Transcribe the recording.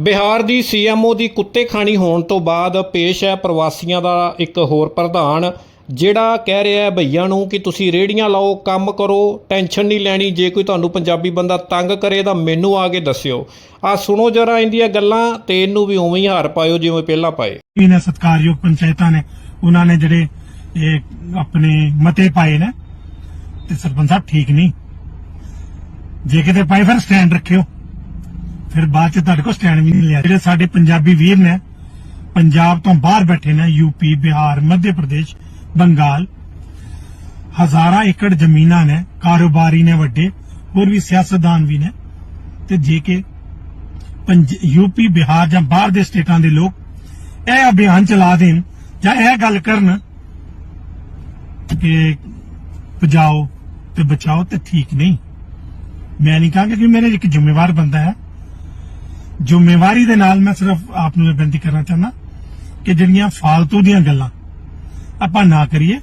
ਬਿਹਾਰ ਦੀ CMO ਦੀ ਕੁੱਤੇ ਖਾਣੀ ਹੋਣ ਤੋਂ ਬਾਅਦ ਪੇਸ਼ ਹੈ ਪ੍ਰਵਾਸੀਆਂ ਦਾ ਇੱਕ ਹੋਰ ਪ੍ਰਧਾਨ, ਜਿਹੜਾ ਕਹਿ ਰਿਹਾ ਹੈ ਭਈਆਂ ਨੂੰ ਕਿ ਤੁਸੀਂ ਰੇੜੀਆਂ ਲਾਓ, ਕੰਮ ਕਰੋ, ਟੈਨਸ਼ਨ ਨਹੀਂ ਲੈਣੀ, ਜੇ ਕੋਈ ਤੁਹਾਨੂੰ ਪੰਜਾਬੀ ਬੰਦਾ ਤੰਗ ਕਰੇ ਤਾਂ ਮੈਨੂੰ ਆ ਕੇ ਦੱਸਿਓ। ਆ ਸੁਣੋ ਜਰਾ ਇਹਦੀਆਂ ਗੱਲਾਂ ਤੇ ਇਹਨੂੰ ਵੀ ਉਵੇਂ ਹੀ ਹਾਰ ਪਾਇਓ ਜਿਵੇਂ ਪਹਿਲਾਂ ਪਾਏ। ਵੀ ਸਤਕਾਰਯੋਗ ਪੰਚਾਇਤਾਂ ਨੇ, ਉਹਨਾਂ ਨੇ ਜਿਹੜੇ ਇਹ ਆਪਣੇ ਮਤੇ ਪਾਏ ਨੇ, ਤੇ ਸਰਪੰਚ ਸਾਹਿਬ ਠੀਕ ਨਹੀਂ। ਜੇ ਕਿਤੇ ਪਾਏ ਫਿਰ ਸਟੈਂਡ ਰੱਖਿਓ। ਫਿਰ ਬਾਅਦ ਚ ਤੁਹਾਡੇ ਕੋਲ ਸਟੈਂਡ ਵੀ ਨਹੀਂ ਲਿਆ। ਜਿਹੜੇ ਸਾਡੇ ਪੰਜਾਬੀ ਵੀਰ ਨੇ, ਪੰਜਾਬ ਤੋਂ ਬਾਹਰ ਬੈਠੇ ਨੇ ਯੂਪੀ ਬਿਹਾਰ, ਮੱਧ ਪ੍ਰਦੇਸ਼, ਬੰਗਾਲ, ਹਜ਼ਾਰਾਂ ਏਕੜ ਜ਼ਮੀਨਾਂ ਨੇ, ਕਾਰੋਬਾਰੀ ਨੇ ਵੱਡੇ, ਹੋਰ ਵੀ ਸਿਆਸਤਦਾਨ ਵੀ ਨੇ। ਤੇ ਜੇ ਕਿ ਯੂਪੀ ਬਿਹਾਰ ਜਾਂ ਬਾਹਰ ਦੇ ਸਟੇਟਾਂ ਦੇ ਲੋਕ ਇਹ ਅਭਿਆਨ ਚਲਾ ਦੇਣ ਜਾਂ ਇਹ ਗੱਲ ਕਰਨ ਕਿ ਬਚਾਓ ਤੇ ਬਚਾਓ ਤੇ ਠੀਕ ਨਹੀਂ। ਮੈਂ ਨਹੀਂ ਕਹਾਂਗਾ ਕਿ ਮੇਰੇ ਇੱਕ ਜ਼ਿੰਮੇਵਾਰ ਬੰਦਾ ਹੈ। ਜ਼ਿੰਮੇਵਾਰੀ ਦੇ ਨਾਲ ਮੈਂ ਸਿਰਫ ਆਪ ਨੂੰ ਇਹ ਬੇਨਤੀ ਕਰਨਾ ਚਾਹੁੰਦਾ ਕਿ ਜਿਹੜੀਆਂ ਫਾਲਤੂ ਦੀਆਂ ਗੱਲਾਂ ਆਪਾਂ ਨਾ ਕਰੀਏ